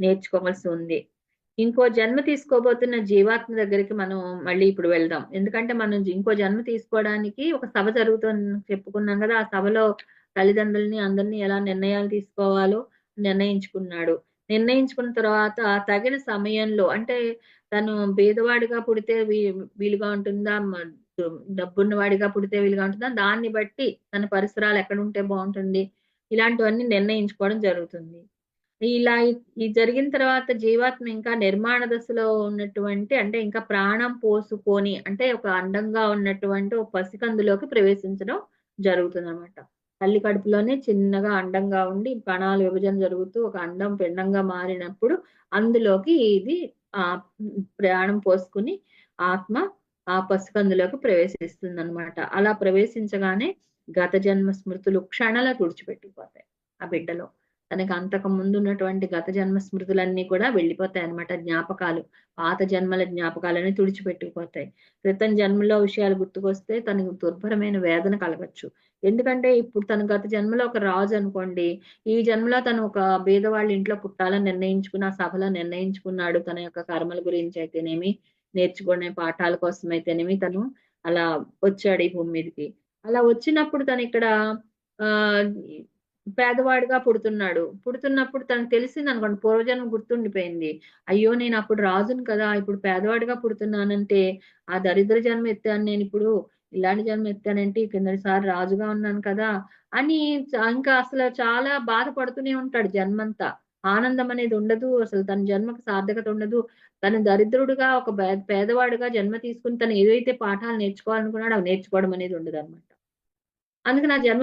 నేర్చుకోవాల్సి ఉంది. ఇంకో జన్మ తీసుకోబోతున్న జీవాత్మ దగ్గరికి మనం మళ్ళీ ఇప్పుడు వెళ్దాం. ఎందుకంటే మనం ఇంకో జన్మ తీసుకోవడానికి ఒక సభ జరుగుతుంది చెప్పుకున్నాం కదా. ఆ సభలో తల్లిదండ్రుల్ని అందరినీ ఎలా నిర్ణయాలు తీసుకోవాలో నిర్ణయించుకున్నాడు. నిర్ణయించుకున్న తర్వాత తగిన సమయంలో అంటే తను పేదవాడిగా పుడితే వీ- వీలుగా ఉంటుందా? డబ్బున్నవాడిగా డబ్బున్న వాడిగా పుడితే వీలుగా ఉంటుందా? దాన్ని బట్టి తన పరిసరాలు ఎక్కడ ఉంటే బాగుంటుంది? ఇలాంటివన్నీ నిర్ణయించుకోవడం జరుగుతుంది. ఇలా ఈ- జరిగిన తర్వాత జీవాత్మ ఇంకా నిర్మాణ దశలో ఉన్నటువంటి అంటే ఇంకా ప్రాణం పోసుకొని అంటే ఒక అండంగా ఉన్నటువంటి ఒక పసికందులోకి ప్రవేశించడం జరుగుతుంది అనమాట తల్లి కడుపులోనే చిన్నగా అండంగా ఉండి కణాలు విభజన జరుగుతూ ఒక అండం పిండంగా మారినప్పుడు అందులోకి ఇది ఆ ప్రాణం పోసుకుని ఆత్మ ఆ పసికందులోకి ప్రవేశిస్తుంది అనమాట అలా ప్రవేశించగానే గత జన్మ స్మృతులు క్షణలా తుడిచిపెట్టిపోతాయి ఆ బిడ్డలో. తనకి అంతకు ముందు ఉన్నటువంటి గత జన్మ స్మృతులన్నీ కూడా వెళ్ళిపోతాయి అనమాట జ్ఞాపకాలు పాత జన్మల జ్ఞాపకాలని తుడిచిపెట్టుకుపోతాయి. క్రితం జన్మలో విషయాలు గుర్తుకొస్తే తనకు దుర్భరమైన వేదన కలగచ్చు. ఎందుకంటే ఇప్పుడు తన గత జన్మలో ఒక రాజు అనుకోండి ఈ జన్మలో తను ఒక బీదవాళ్ళ ఇంట్లో పుట్టాలని నిర్ణయించుకున్న సభలో నిర్ణయించుకున్నాడు తన యొక్క కర్మల గురించి అయితేనేమి నేర్చుకునే పాఠాల కోసం అయితేనేమి తను అలా వచ్చాడు ఈ భూమి మీదకి. అలా వచ్చినప్పుడు తను ఇక్కడ ఆ పేదవాడిగా పుడుతున్నాడు. పుడుతున్నప్పుడు తనకు తెలిసింది అనుకోండి పూర్వజన్మ గుర్తుండిపోయింది. అయ్యో నేను అప్పుడు రాజును కదా ఇప్పుడు పేదవాడిగా పుడుతున్నానంటే ఆ దరిద్ర జన్మ ఎత్తాను నేను ఇప్పుడు ఇలాంటి జన్మ ఎత్తానంటే కిందసారి రాజుగా ఉన్నాను కదా అని ఇంకా అసలు చాలా బాధపడుతూనే ఉంటాడు జన్మంతా. ఆనందం అనేది ఉండదు అసలు తన జన్మకు సార్థకత ఉండదు. తను దరిద్రుడుగా ఒక పేదవాడుగా జన్మ తీసుకుని తను ఏదైతే పాఠాలు నేర్చుకోవాలనుకున్నాడో అవి నేర్చుకోవడం అనేది ఉండదు అనమాట అందుకని ఆ జన్మ